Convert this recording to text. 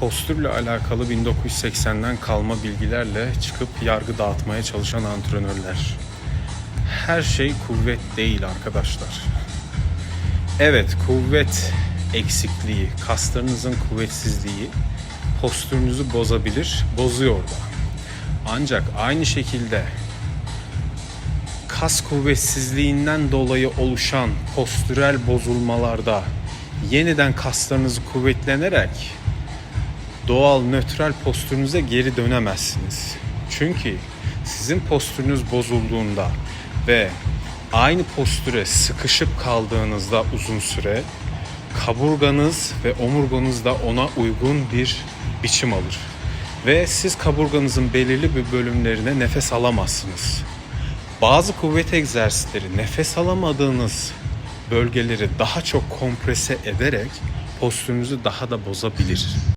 postürle alakalı 1980'den kalma bilgilerle çıkıp yargı dağıtmaya çalışan antrenörler. Her şey kuvvet değil arkadaşlar. Evet, kuvvet eksikliği, kaslarınızın kuvvetsizliği postürünüzü bozabilir, bozuyor da. Ancak aynı şekilde kas kuvvetsizliğinden dolayı oluşan postürel bozulmalarda yeniden kaslarınızı kuvvetlenerek doğal nötral postürünüze geri dönemezsiniz. Çünkü sizin postürünüz bozulduğunda ve aynı postüre sıkışıp kaldığınızda uzun süre kaburganız ve omurganız da ona uygun bir biçim alır. Ve siz kaburganızın belirli bir bölümlerine nefes alamazsınız. Bazı kuvvet egzersizleri nefes alamadığınız bölgeleri daha çok komprese ederek postürünüzü daha da bozabilir.